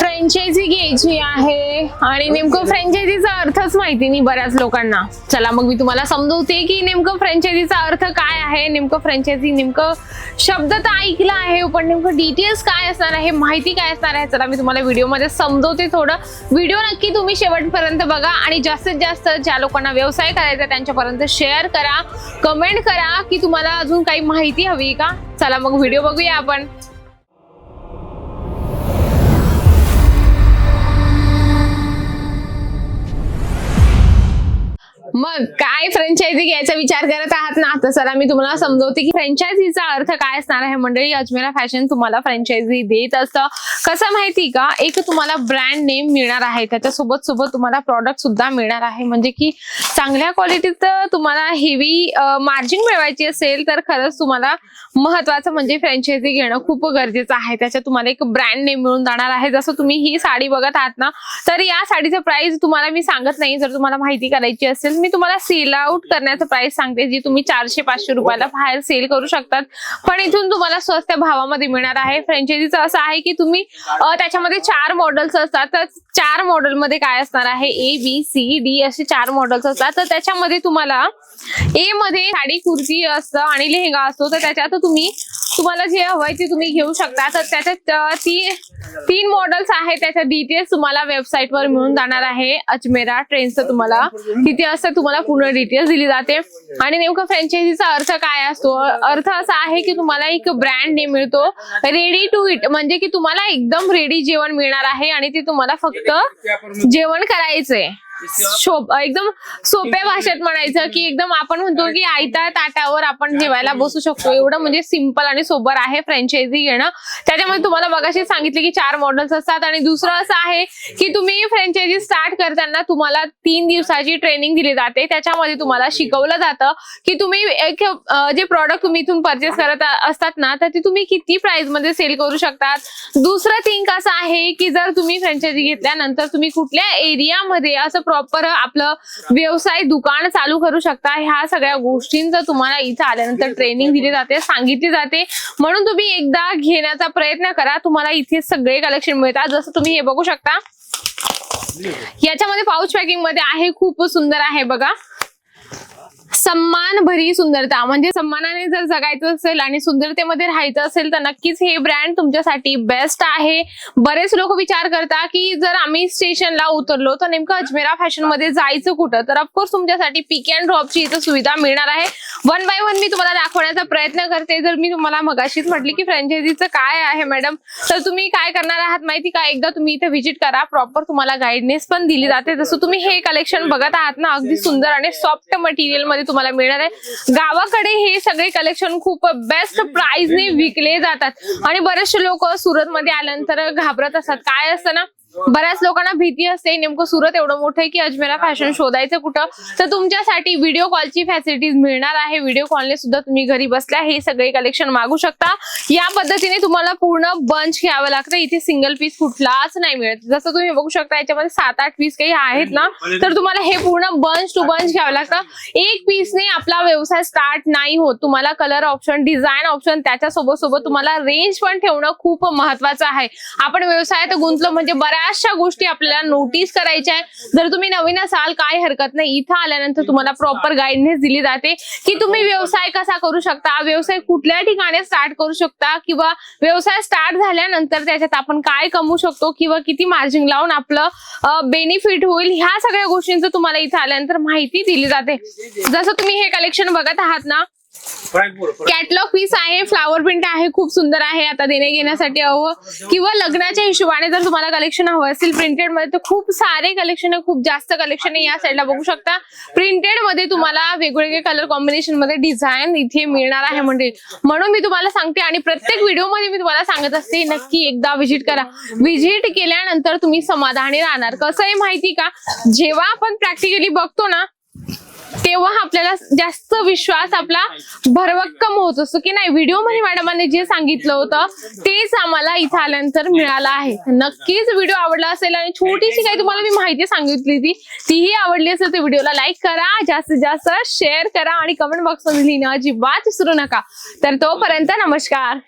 Franchise घ्यायची आहे आणि नेमकं फ्रँचायझीचा अर्थच माहिती नाही बऱ्याच लोकांना. चला मग मी तुम्हाला समजवते की नेमकं फ्रँचायझीचा अर्थ काय आहे नेमकं फ्रँचायझी नेमकं शब्द तर ऐकला आहे पण नेमकं डिटेल्स काय असणार आहे माहिती काय असणार आहे चला मी तुम्हाला व्हिडिओमध्ये समजवते थोडं. व्हिडिओ नक्की तुम्ही शेवटपर्यंत बघा आणि जास्तीत जास्त ज्या लोकांना व्यवसाय करायचा त्यांच्यापर्यंत शेअर करा कमेंट करा की तुम्हाला अजून काही माहिती हवी का? चला मग व्हिडिओ बघूया आपण. काय फ्रँचायझी घ्यायचा विचार करत आहात ना? तर चला मी तुम्हाला समजवते की फ्रँचायझीचा अर्थ काय असणार आहे. मंडळी अजमेरा फॅशन तुम्हाला फ्रँचायझी देत असतं. कसं माहिती का? एक तुम्हाला ब्रँड नेम मिळणार आहे. त्याच्यासोबत सोबत तुम्हाला प्रॉडक्ट सुद्धा मिळणार आहे. म्हणजे की चांगल्या क्वालिटीत तुम्हाला हेवी मार्जिन मिळवायची असेल तर खरंच तुम्हाला महत्वाचं म्हणजे फ्रँचायझी घेणं खूप गरजेचं आहे. त्याच्यात तुम्हाला एक ब्रँड नेम मिळून जाणार आहे. जसं तुम्ही ही साडी बघत आहात ना तर या साडीचं प्राइस तुम्हाला मी सांगत नाही. जर तुम्हाला माहिती करायची असेल मी तुम्हाला सेल आउट करण्याचं प्राइस सांगते जी तुम्ही चारशे पाचशे रुपयाला बाहेर सेल करू शकतात. पण इथून तुम्हाला स्वस्त भावामध्ये मिळणार आहे. फ्रँचायझीचं असं आहे की तुम्ही त्याच्यामध्ये चार मॉडेल्स असतात. तर चार मॉडेल मध्ये काय असणार आहे? ए बी सी डी असे चार मॉडेल्स असतात. तर त्याच्यामध्ये तुम्हाला ए मध्ये साडी कुर्ती असतं आणि लेहंगा असतो. तर त्याच्यात तुम्ही तुम्हाला जे हवंय ते तुम्ही घेऊ शकता. तर त्याच्यात ती तीन मॉडेल्स आहेत. त्याच्या डिटेल्स तुम्हाला वेबसाईट वर मिळून जाणार आहे. अजमेरा ट्रेनचं तुम्हाला. तिथे असं तुम्हाला पूर्ण डिटेल्स दिली जाते. आणि नेमकं फ्रँचायझीचा अर्थ काय असतो? अर्थ असा आहे की तुम्हाला एक ब्रँड नेम मिळतो. रेडी टू इट म्हणजे की तुम्हाला एकदम रेडी जेवण मिळणार आहे आणि ते तुम्हाला फक्त जेवण करायचंय. एकदम सोप्या भाषेत म्हणायचं की एकदम आपण म्हणतो की आयता ताटावर आपण जेवायला बसू शकतो. एवढं म्हणजे सिंपल आणि सोबर आहे फ्रँचायझी घेणं त्याच्यामध्ये तुम्हाला मगाशी सांगितले की चार मॉडेल्स असतात आणि दुसरं असं आहे की तुम्ही फ्रँचायझी स्टार्ट करताना तुम्हाला तीन दिवसाची ट्रेनिंग दिली जाते. त्याच्यामध्ये तुम्हाला शिकवलं जातं की तुम्ही एक जे प्रॉडक्ट तुम्ही इथून परचेस करत असतात ना तर ते तुम्ही किती प्राइसमध्ये सेल करू शकतात? दुसरं थिंक असं आहे की जर तुम्ही फ्रँचायझी घेतल्यानंतर तुम्ही कुठल्या एरियामध्ये असं प्रॉपर आपलं व्यवसाय दुकान चालू करू शकता. ह्या सगळ्या गोष्टींचं तुम्हाला इथं आल्यानंतर ट्रेनिंग दिली जाते सांगितली जाते म्हणून तुम्ही एकदा घेण्याचा प्रयत्न करा. तुम्हाला इथे सगळे कलेक्शन मिळतात. जसं तुम्ही हे बघू शकता. याच्यामध्ये पाऊच पॅकिंगमध्ये आहे. खूप सुंदर आहे बघा. सम्मान भरी सुंदरता. म्हणजे सन्मानाने जर जगायचं असेल आणि सुंदरतेमध्ये राहायचं असेल तर नक्कीच हे ब्रँड तुमच्यासाठी बेस्ट आहे. बरेच लोक विचार करता की जर आम्ही स्टेशनला उतरलो तर नेमकं अजमेरा फॅशनमध्ये जायचं कुठं? तर ऑफकोर्स तुमच्यासाठी पिक अँड ड्रॉपची इथं सुविधा मिळणार आहे. वन बाय वन मी तुम्हाला दाखवण्याचा प्रयत्न करते. जर मी तुम्हाला मगाशीच म्हटली की फ्रँचायझीचं काय आहे मॅडम तर तुम्ही काय करणार आहात माहिती का? एकदा तुम्ही इथे व्हिजिट करा. प्रॉपर तुम्हाला गाईडनेस पण दिली जाते. जसं तुम्ही हे कलेक्शन बघत आहात ना अगदी सुंदर आणि सॉफ्ट मटेरियलमध्ये तुम्हाला मिळणार आहे. गावाकडे हे सगळे कलेक्शन खूप बेस्ट प्राइसने विकले जातात. आणि बरेचसे लोक सुरत मध्ये आल्यानंतर घाबरत असतात. काय असतं ना बऱ्याच लोकांना भीती असते नेमकं सुरत एवढं मोठं आहे की अजमेरा फॅशन शोधायचं कुठं? तर तुमच्यासाठी व्हिडिओ कॉलची फॅसिलिटीज मिळणार आहे. व्हिडिओ कॉलने सुद्धा तुम्ही घरी बसल्या हे सगळे कलेक्शन मागू शकता. या पद्धतीने तुम्हाला पूर्ण बंच घ्यावं लागतं. इथे सिंगल पीस कुठलाच नाही मिळत. जसं तुम्ही बघू शकता याच्यामध्ये सात आठ पीस काही आहेत ना तर तुम्हाला हे पूर्ण बंच टू बंच घ्यावं लागतं. एक पीसने आपला व्यवसाय स्टार्ट नाही होत. तुम्हाला कलर ऑप्शन डिझाईन ऑप्शन त्याच्यासोबत सोबत तुम्हाला रेंज पण ठेवणं खूप महत्वाचं आहे. आपण व्यवसायात गुंतलो म्हणजे बऱ्याचशा गोष्टी आपल्याला नोटीस करायच्या आहे जर तुम्ही नवीन असाल काय हरकत नाही. इथं आल्यानंतर तुम्हाला प्रॉपर गाईडनेस दिली जाते की तुम्ही व्यवसाय कसा करू शकता व्यवसाय कुठल्या ठिकाणी स्टार्ट करू शकता किंवा व्यवसाय स्टार्ट झाल्यानंतर त्याच्यात आपण काय कमवू शकतो किंवा किती मार्जिन लावून आपलं बेनिफिट होईल ह्या सगळ्या गोष्टींचं तुम्हाला इथं आल्यानंतर माहिती दिली जाते. जसं तुम्ही हे कलेक्शन बघत आहात ना कॅटलॉग पीस आहे फ्लावर प्रिंट आहे खूप सुंदर आहे. आता देणे घेण्यासाठी हवं. किंवा लग्नाच्या हिशोबाने जर तुम्हाला कलेक्शन हवं असेल प्रिंटेडमध्ये तर खूप सारे कलेक्शन आहे खूप जास्त कलेक्शन आहे या साईडला बघू शकता. प्रिंटेडमध्ये तुम्हाला वेगवेगळे कलर कॉम्बिनेशनमध्ये डिझाईन इथे मिळणार आहे म्हणजे. म्हणून मी तुम्हाला सांगते आणि प्रत्येक व्हिडिओमध्ये मी तुम्हाला सांगत असते नक्की एकदा व्हिजिट करा. व्हिजिट केल्यानंतर तुम्ही समाधानी राहणार. कसं आहे माहिती का? जेव्हा आपण प्रॅक्टिकली बघतो ना तेव्हा आपल्याला जास्त विश्वास आपला भरभक्कम होत असतो की नाही? व्हिडिओमध्ये मॅडमांनी जे सांगितलं होतं तेच आम्हाला इथं आल्यानंतर मिळालं आहे. नक्कीच व्हिडिओ आवडला असेल आणि छोटीशी काही तुम्हाला मी माहिती सांगितली ती तीही आवडली असेल तर व्हिडिओला लाईक करा जास्तीत जास्त शेअर करा आणि कमेंट बॉक्समध्ये लिहिणं अजिबात विसरू नका. तर तोपर्यंत नमस्कार.